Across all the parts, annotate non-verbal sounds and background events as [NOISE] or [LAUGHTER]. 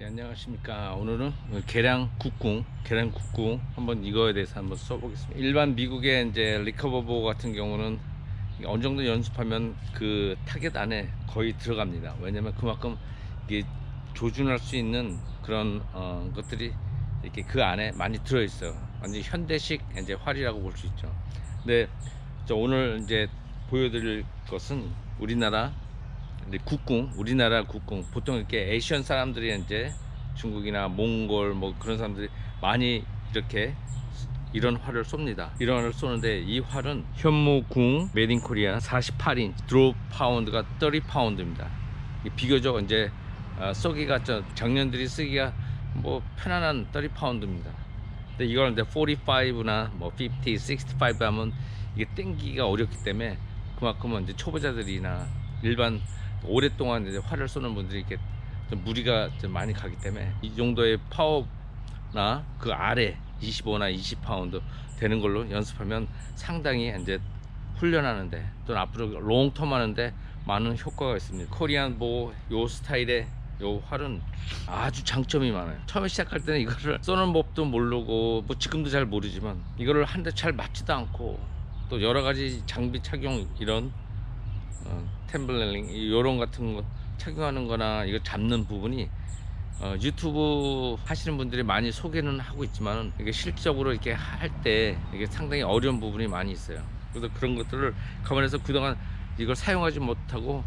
예, 안녕하십니까. 오늘은 계량 국궁, 계량 국궁 한번 이거에 대해서 한번 써보겠습니다. 일반 미국의 이제 리커버보 같은 경우는 어느 정도 연습하면 그 타겟 안에 거의 들어갑니다. 왜냐면 그만큼 이게 조준할 수 있는 그런 어, 것들이 이렇게 그 안에 많이 들어 있어요. 완전 현대식 이제 활이라고 볼 수 있죠. 근데 저 오늘 이제 보여드릴 것은 우리나라 근데 국궁, 우리나라 국궁 보통 이렇게 에이시안 사람들이 이제 중국이나 몽골 뭐 그런 사람들이 많이 이렇게 이런 활을 쏩니다. 이런 활을 쏘는데 이 활은 현무궁 메딘 코리아 48인 드롭 파운드가 30 파운드입니다. 비교적 이제 어, 쏘기가 저 작년들이 쓰기가 뭐 편안한 30 파운드입니다. 근데 이걸 이제 45나 뭐 50, 65 하면 이게 땡기기가 어렵기 때문에 그만큼은 이제 초보자들이나 일반 오랫동안 이제 활을 쏘는 분들이 이렇게 좀 무리가 좀 많이 가기 때문에 이 정도의 파워나 그 아래 25나 20파운드 되는 걸로 연습하면 상당히 이제 훈련하는데 또는 앞으로 롱텀 하는데 많은 효과가 있습니다. 코리안 뭐요 스타일의 요 활은 아주 장점이 많아요. 처음에 시작할 때는 이거를 쏘는 법도 모르고 뭐 지금도 잘 모르지만 이거를 한 대 잘 맞지도 않고 또 여러 가지 장비 착용 이런 어, 템블링 이런 같은 거 착용하는 거나 이거 잡는 부분이 어, 유튜브 하시는 분들이 많이 소개는 하고 있지만 이게 실적으로 이렇게 할 때 이게 상당히 어려운 부분이 많이 있어요. 그래서 그런 것들을 가만해서 그동안 이걸 사용하지 못하고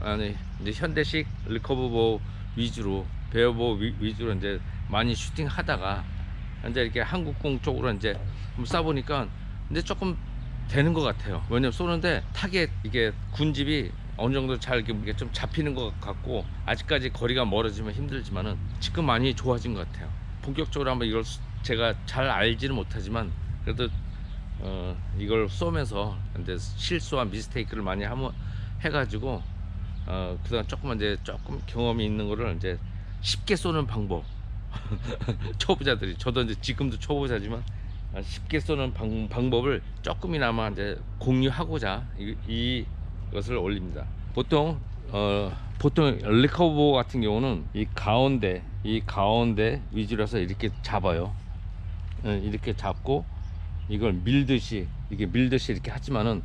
아니 이제 현대식 리커버보 위주로 베어보 위, 위주로 이제 많이 슈팅 하다가 이제 이렇게 한국공 쪽으로 이제 쏴보니까 이제 조금 되는 것 같아요. 왜냐면 쏘는데 타겟 이게 군집이 어느 정도 잘 이렇게 좀 잡히는 것 같고 아직까지 거리가 멀어지면 힘들지만은 지금 많이 좋아진 것 같아요. 본격적으로 한번 이걸 수- 제가 잘 알지는 못하지만 그래도 어 이걸 쏘면서 이제 실수와 미스테이크를 많이 하면 해가지고 어 그동안 조금만 이제 조금 경험이 있는 거를 이제 쉽게 쏘는 방법 [LAUGHS] 초보자들이 저도 이제 지금도 초보자지만 아, 쉽게 쏘는 방, 방법을 조금이나마 이제 공유하고자 이, 이것을 올립니다. 보통 어 보통 리커버 같은 경우는 이 가운데 이 가운데 위주로서 이렇게 잡아요. 예, 이렇게 잡고 이걸 밀듯이 이게 밀듯이 이렇게 하지만은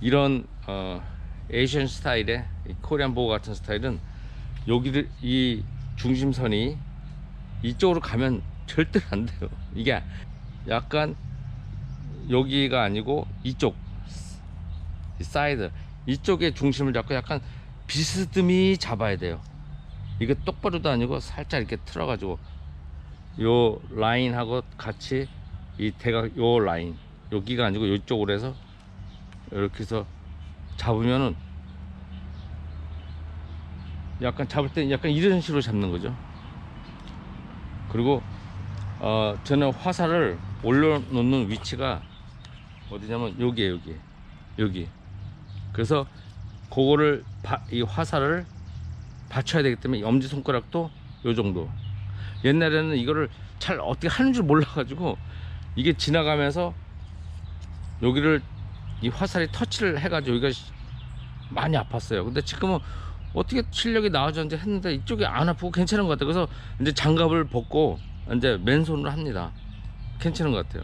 이런 어 에이션 스타일의 이 코리안 보호 같은 스타일은 여기를 이 중심선이 이쪽으로 가면 절대 안 돼요. 이게 약간 여기가 아니고 이쪽 이 사이드 이쪽에 중심을 잡고 약간 비스듬히 잡아야 돼요. 이게 똑바로도 아니고 살짝 이렇게 틀어 가지고 요 라인하고 같이 이 대각 요 라인 여기가 아니고 이쪽으로 해서 이렇게 해서 잡으면은 약간 잡을 때 약간 이런 식으로 잡는 거죠. 그리고 어 저는 화살을 올려놓는 위치가 어디냐면 여기에 여기. 여기. 그래서 그거를 바- 이 화살을 받쳐야 되기 때문에 엄지 손가락도 요 정도. 옛날에는 이거를 잘 어떻게 하는 줄 몰라 가지고 이게 지나가면서 여기를 이 화살이 터치를 해 가지고 여기가 시- 많이 아팠어요. 근데 지금은 어떻게 실력이 나아졌는지 했는데 이쪽이 안 아프고 괜찮은 것 같아요. 그래서 이제 장갑을 벗고 이제 맨손으로 합니다 괜찮은 것 같아요.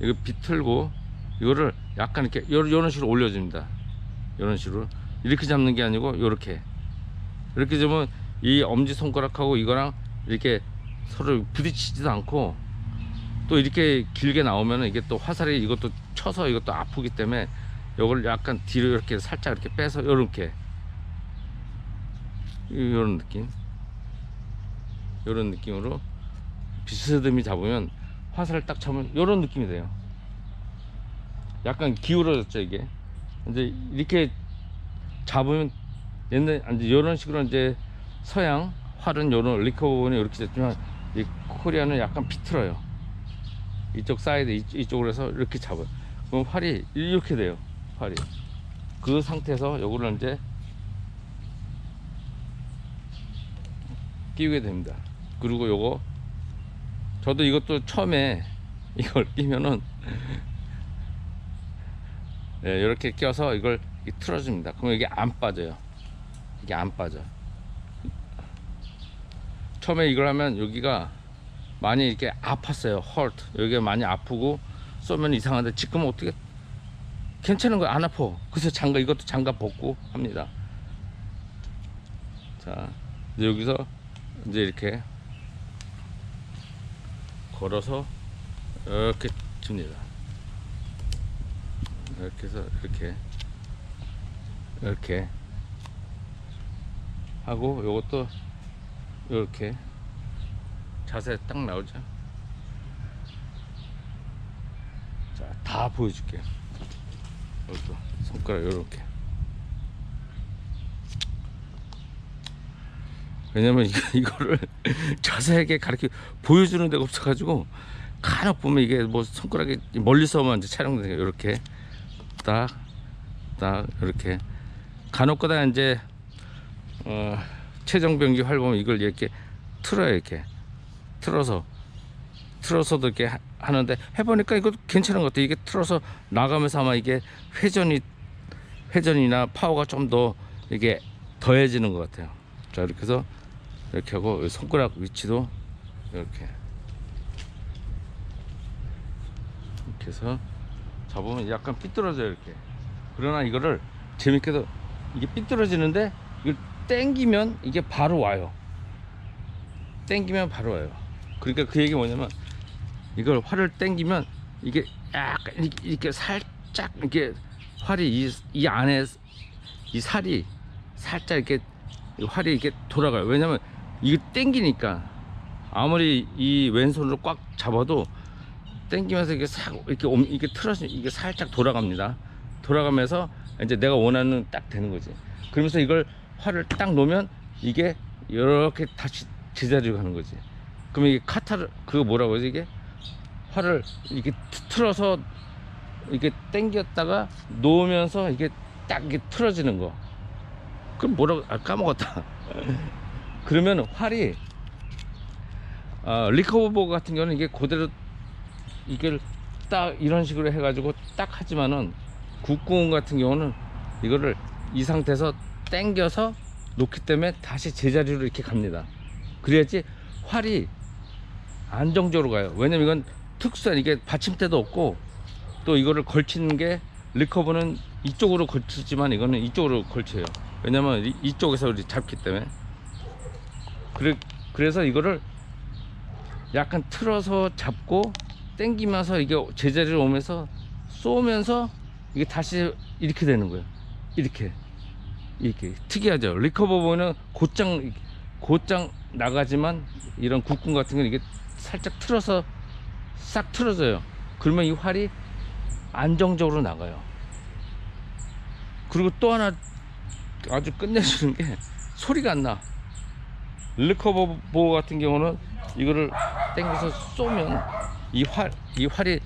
이거 비틀고 이거를 약간 이렇게 요- 요런 식으로 올려줍니다. 이런 식으로. 이렇게 잡는 게 아니고 요렇게. 이렇게 잡으면 이 엄지 손가락하고 이거랑 이렇게 서로 부딪히지도 않고 또 이렇게 길게 나오면 이게 또 화살이 이것도 쳐서 이것도 아프기 때문에 이걸 약간 뒤로 이렇게 살짝 이렇게 빼서 요렇게. 이런 느낌. 이런 느낌으로 비스듬히 잡으면 화살을 딱 잡으면 이런 느낌이 돼요. 약간 기울어졌죠 이게. 이제 이렇게 잡으면 옛날 이제 이런 식으로 이제 서양 활은 이런 리커버는 이렇게 됐지만 이 코리아는 약간 비틀어요. 이쪽 사이드 이쪽, 이쪽으로 해서 이렇게 잡아요. 그럼 활이 이렇게 돼요 활이. 그 상태에서 요거를 이제 끼우게 됩니다. 그리고 요거 저도 이것도 처음에 이걸 끼면은 예, 이렇게 껴서 이걸 이 틀어줍니다. 그럼 이게 안 빠져요. 이게 안 빠져. 처음에 이걸 하면 여기가 많이 이렇게 아팠어요. hurt. 여기가 많이 아프고 쏘면 이상한데 지금은 어떻게 괜찮은 거야. 안 아파. 그래서 장갑 이것도 장갑 벗고 합니다. 자, 이제 여기서 이제 이렇게 걸어서 이렇게 칩니다. 이렇게 해서 이렇게 이렇게 하고 요것도 이렇게 자세 딱 나오죠. 자, 다 보여줄게. 이것도 손가락 이렇게. 왜냐면 이거, [LAUGHS] 이거를 자세하게 가르쳐 보여주는 데가 없어가지고 간혹 보면 이게 뭐 손가락이 멀리서만 이제 촬영되요 이렇게 딱, 딱 이렇게. 간혹 가다 이제 어, 최정병기 활 보면 이걸 이렇게 틀어요 이렇게. 틀어서 틀어서도 이렇게 하- 하는데 해보니까 이거 괜찮은 것 같아 이게 틀어서 나가면서 아마 이게 회전이 회전이나 파워가 좀 더 이게 더해지는 것 같아요. 자 이렇게 해서 이렇게 하고 이 손가락 위치도 이렇게. 이렇게 해서 잡으면 약간 삐뚤어져요 이렇게. 그러나 이거를 재밌게도 이게 삐뚤어지는데 이걸 땡기면 이게 바로 와요. 땡기면 바로 와요. 그러니까 그 얘기 뭐냐면 이걸 활을 땡기면 이게 약간 이렇게, 살짝 이렇게 활이 이, 이 안에 이 살이 살짝 이렇게 이 활이 이렇게 돌아가요. 왜냐면 이게 땡기니까 아무리 이 왼손으로 꽉 잡아도 땡기면서 이게 싹 이렇게 옴- 이렇게 틀어서 이게 살짝 돌아갑니다. 돌아가면서 이제 내가 원하는 딱 되는 거지. 그러면서 이걸 활을 딱 놓으면 이게 이렇게 다시 제자리로 가는 거지. 그러면 이게 카타를 그거 뭐라고 하지 이게 활을 이렇게 트- 틀어서 이렇게 당겼다가 놓으면서 이게 딱 이게 틀어지는 거. 그럼 뭐라고 아 까먹었다. 그러면 활이 어, 리커버 같은 경우는 이게 그대로 이걸 딱 이런 식으로 해가지고 딱 하지만은 국궁 같은 경우는 이거를 이 상태에서 당겨서 놓기 때문에 다시 제자리로 이렇게 갑니다. 그래야지 활이 안정적으로 가요. 왜냐면 이건 특수한 이게 받침대도 없고 또 이거를 걸치는 게 리커버는 이쪽으로 걸치지만 이거는 이쪽으로 걸쳐요. 왜냐면 이- 이쪽에서 우리 잡기 때문에. 그래, 그래서 이거를 약간 틀어서 잡고 당기면서 이게 제자리로 오면서 쏘면서 이게 다시 이렇게 되는 거예요. 이렇게 이렇게 특이하죠. 리커버 보면 곧장 곧장 나가지만 이런 국군 같은 건 이게 살짝 틀어서 싹 틀어져요. 그러면 이 활이 안정적으로 나가요. 그리고 또 하나 아주 끝내주는 게 소리가 안 나. 리커버 보호 같은 경우는 이거를 당겨서 쏘면 이 활, 이 활이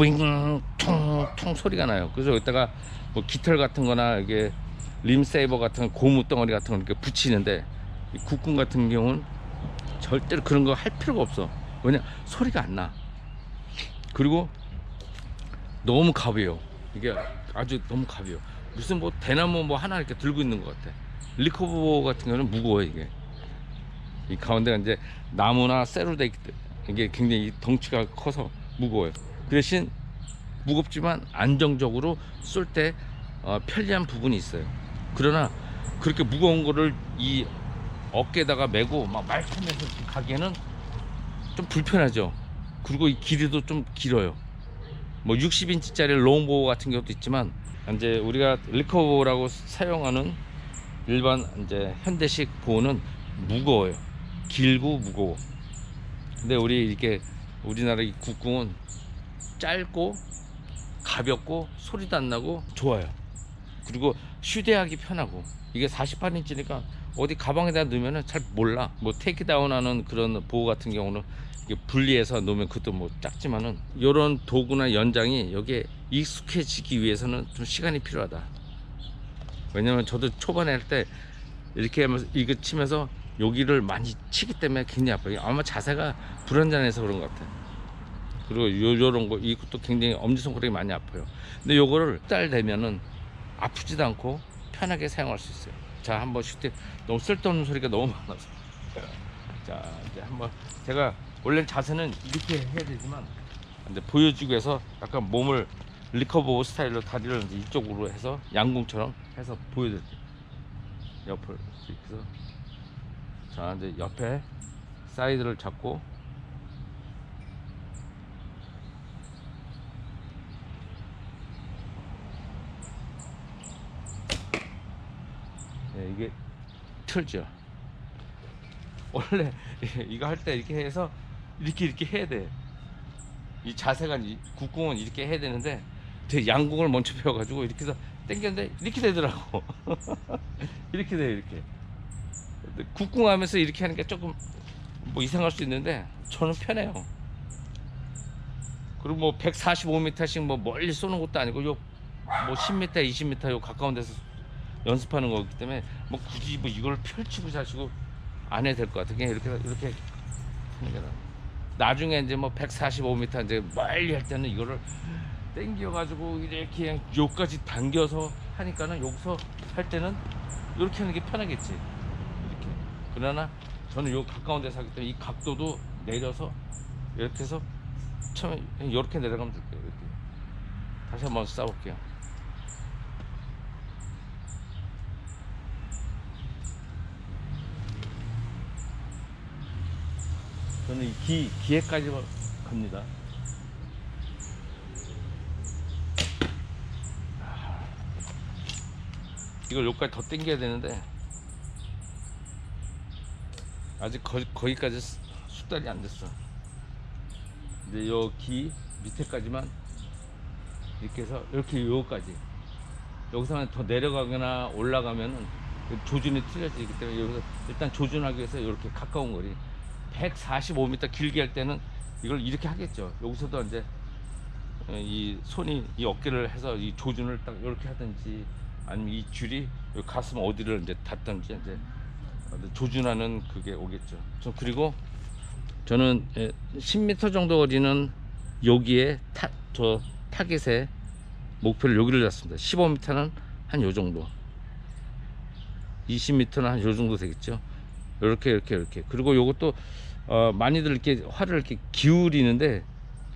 윙, 퉁, 퉁 소리가 나요. 그래서 여기다가 뭐 깃털 같은 거나 이게 림세이버 같은 고무 덩어리 같은 거 이렇게 붙이는데 이 국군 같은 경우는 절대로 그런 거 할 필요가 없어. 왜냐? 소리가 안 나. 그리고 너무 가벼워. 이게 아주 너무 가벼워. 무슨 뭐 대나무 뭐 하나 이렇게 들고 있는 것 같아. 리커버 같은 경우는 무거워 이게. 이 가운데가 이제 나무나 쇠로 돼 있기 때문에 이게 굉장히 덩치가 커서 무거워요. 그 대신 무겁지만 안정적으로 쏠때 어, 편리한 부분이 있어요. 그러나 그렇게 무거운 거를 이 어깨에다가 메고 막 말타면서 가기에는 좀 불편하죠. 그리고 이 길이도 좀 길어요. 뭐 60인치짜리 롱보우 같은 경우도 있지만 이제 우리가 리커버라고 사용하는 일반 이제 현대식 보호는 무거워요. 길고 무거워. 근데 우리 이렇게 우리나라 이 국궁은 짧고 가볍고 소리도 안 나고 좋아요. 그리고 휴대하기 편하고 이게 48인치니까 어디 가방에다 넣으면은 잘 몰라. 뭐 테이크다운 하는 그런 보호 같은 경우는 분리해서 놓으면 그것도 뭐 작지만은 이런 도구나 연장이 여기에 익숙해지기 위해서는 좀 시간이 필요하다. 왜냐면 저도 초반에 할 때 이렇게 하면서 이거 치면서 여기를 많이 치기 때문에 굉장히 아파요. 아마 자세가 불안전해서 그런 것 같아요. 그리고 요, 요런 거 이것도 굉장히 엄지손가락이 많이 아파요. 근데 요거를 달 되면은 아프지도 않고 편하게 사용할 수 있어요. 자, 한번 슈팅 너무 쓸데없는 소리가 너무 많아서. 자, [LAUGHS] 자 이제 한번 제가 원래 자세는 이렇게 해야 되지만 근데 보여주기 위해서 약간 몸을 리커버 스타일로 다리를 이쪽으로 해서 양궁처럼 해서 보여드릴게요. 옆을 이렇게 해서 자 이제 옆에 사이드를 잡고 네, 이게 틀죠. 원래 [LAUGHS] 이거 할 때 이렇게 해서 이렇게 이렇게 해야 돼. 이 자세가 이 국궁은 이렇게 해야 되는데 되게 양궁을 먼저 [LAUGHS] 배워가지고 이렇게 해서 당겼는데 이렇게 되더라고. [LAUGHS] 이렇게 돼요 이렇게. 근데 국궁 하면서 이렇게 하니까 조금 뭐 이상할 수 있는데 저는 편해요. 그리고 뭐 145m씩 뭐 멀리 쏘는 것도 아니고 요 뭐 10m, 20m 요 가까운 데서 연습하는 거기 때문에 뭐 굳이 뭐 이걸 펼치고 자시고 안 해도 될 것 같아. 그냥 이렇게 이렇게 하는 게 나아. 나중에 이제 뭐 145m 이제 멀리 할 때는 이거를 당겨 가지고 이렇게 그냥 요까지 당겨서 하니까는 여기서 할 때는 이렇게 하는 게 편하겠지. 그러나 저는 요 가까운 데서 하기 때문에 이 각도도 내려서 이렇게 해서 처음에 이렇게 내려가면 될게요. 이렇게. 다시 한번 써볼게요. 저는 이 기, 기회까지 갑니다. 아, 이걸 여기까지 더 당겨야 되는데 아직 거, 거기까지 수- 숙달이 안 됐어. 이제 요기 밑에까지만 이렇게 해서 이렇게 요까지 여기서만 더 내려가거나 올라가면은 그 조준이 틀려지기 때문에 여기서 일단 조준하기 위해서 이렇게 가까운 거리 145m 길게 할 때는 이걸 이렇게 하겠죠. 여기서도 이제 어, 이 손이 이 어깨를 해서 이 조준을 딱 이렇게 하든지 아니면 이 줄이 이 가슴 어디를 이제 닿든지 이제 조준하는 그게 오겠죠. 저 그리고 저는 예, 10m 정도 거리는 여기에 타, 저 타겟에 목표를 여기를 잡습니다. 15m는 한 요 정도. 20m는 한 요 정도 되겠죠. 이렇게 이렇게 이렇게. 그리고 요것도 어, 많이들 이렇게 활을 이렇게 기울이는데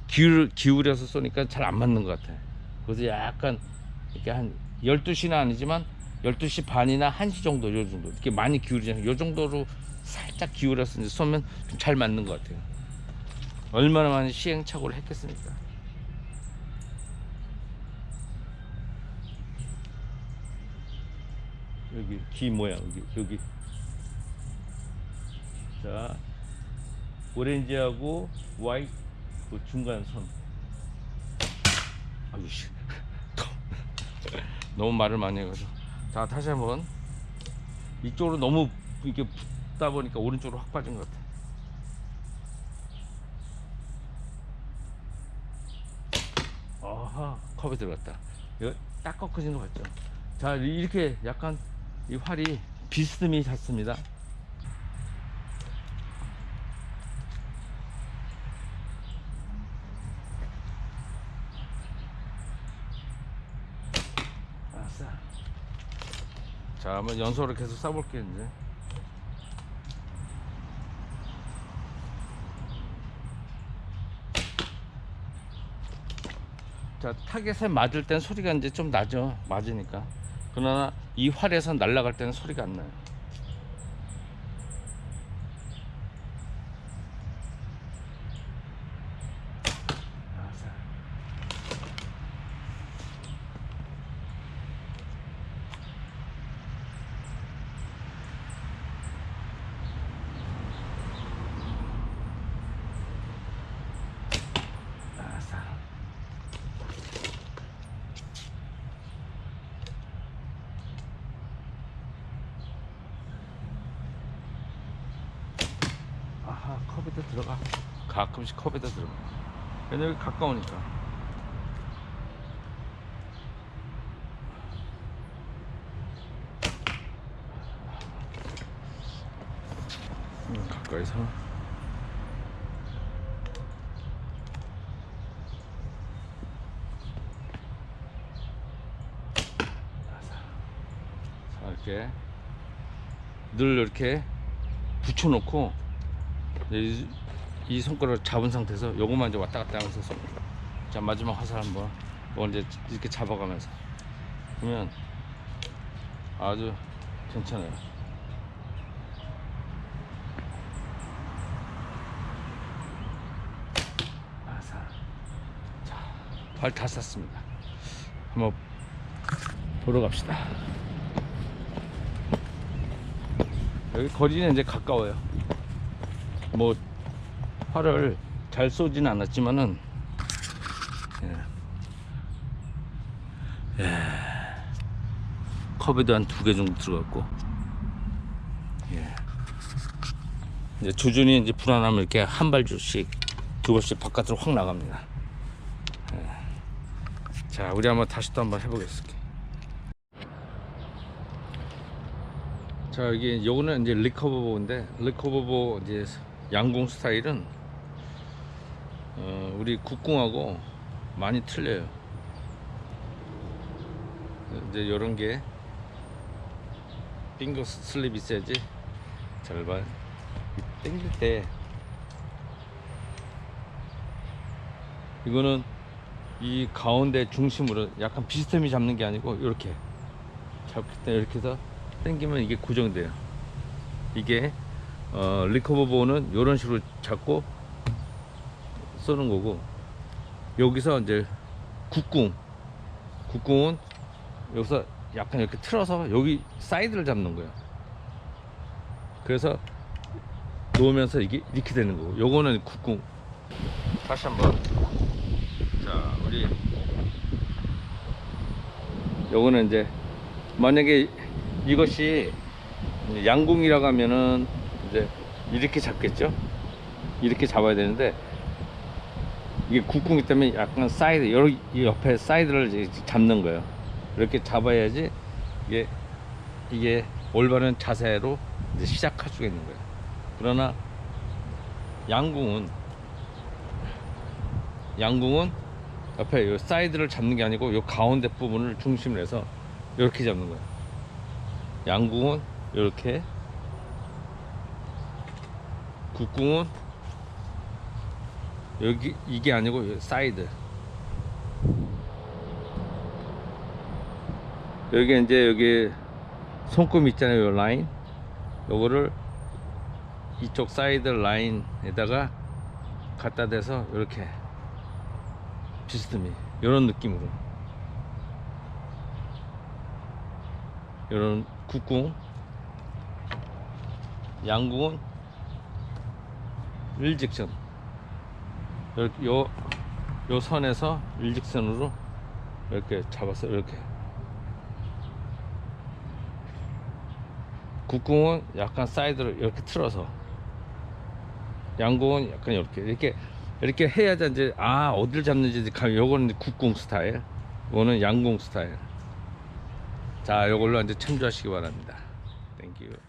기울 기울여서 쏘니까 잘 안 맞는 것 같아요. 그래서 약간 이렇게 한 12시는 아니지만 12시 반이나 1시 정도 요 정도. 이렇게 많이 기울이지 않고 요. 정도로 살짝 기울여서 이제 쏘면 좀 잘 맞는 것 같아요. 얼마나 많은 시행착오를 했겠습니까? 여기 기 모양 여기 여기. 자 오렌지하고 화이트 그 중간 선 아유 씨. [LAUGHS] 너무 말을 많이 해가지고 자 다시 한번. 이쪽으로 너무 이렇게 붙다 보니까 오른쪽으로 확 빠진 것 같아. 아하 컵에 들어갔다. 이거 딱 꺾어진 것 같죠? 자 이렇게 약간 이 활이 비스듬히 잤습니다 아싸 자 한번 연소를 계속 쏴볼게요 이제. 자 타겟에 맞을 땐 소리가 이제 좀 나죠 맞으니까. 그러나 이 활에서 날아갈 때는 소리가 안 나요 아싸. 아싸. 컵에다 들어가. 가끔씩 컵에다 들어가 왜냐면 여기 가까우니까. 음, 가까이서. 자 이렇게. 늘 이렇게 붙여놓고 이, 이 손가락을 잡은 상태에서 요것만 이제 왔다 갔다 하면서 손, 자 마지막 화살 한번 이걸 이제 이렇게 잡아가면서 그러면 아주 괜찮아요. 화살. 자, 발다 쐈습니다. 한번 보러 갑시다. 여기 거리는 이제 가까워요. 뭐 활을 잘 쏘진 않았지만은 예. 예. 컵에도 한 두 개 정도 들어갔고 예. 이제 조준이 이제 불안하면 이렇게 한 발씩 두 발씩 바깥으로 확 나갑니다. 예. 자, 우리 한번 다시 또 한번 해보겠습니다. 자, 여기 요거는 이제 리커버보인데 리커버보 이제 양궁 스타일은 어, 우리 국궁하고 많이 틀려요. 이제 요런 게 빙거 슬립 있어야지 잘 봐. 땡길 때 이거는 이 가운데 중심으로 약간 비스듬히 잡는 게 아니고 이렇게 잡을 때 이렇게 해서 당기면 이게 고정돼요. 이게 어, 리커버 보는 이런 식으로 잡고 쏘는 거고 여기서 이제 국궁. 국궁은 여기서 약간 이렇게 틀어서 여기 사이드를 잡는 거예요. 그래서 놓으면서 이게 이렇게 되는 거고 요거는 국궁. 다시 한번. 자 우리 요거는 이제 만약에 이것이 양궁이라고 하면은 이렇게 잡겠죠? 이렇게 잡아야 되는데 이게 국궁이기 때문에 약간 사이드 옆에 사이드를 잡는 거예요. 이렇게 잡아야지 이게 이게 올바른 자세로 시작할 수가 있는 거예요. 그러나 양궁은 양궁은 옆에 요 사이드를 잡는 게 아니고 요 가운데 부분을 중심으로 해서 이렇게 잡는 거예요. 양궁은 이렇게 국궁은 여기 이게 아니고 요 사이드. 여기 이제 여기 손금 있잖아요 요 라인. 요거를 이쪽 사이드 라인에다가 갖다 대서 이렇게 비스듬히 이런 느낌으로. 이런 국궁 양궁은 일직선. 요, 요 선에서 일직선으로 이렇게 잡아서 이렇게. 국궁은 약간 사이드를 이렇게 틀어서 양궁은 약간 이렇게. 이렇게 이렇게 해야 지 이제 아 어디를 잡는지 감 요거는 국궁 스타일. 요거는 양궁 스타일. 자 요걸로 이제 참조하시기 바랍니다. 땡큐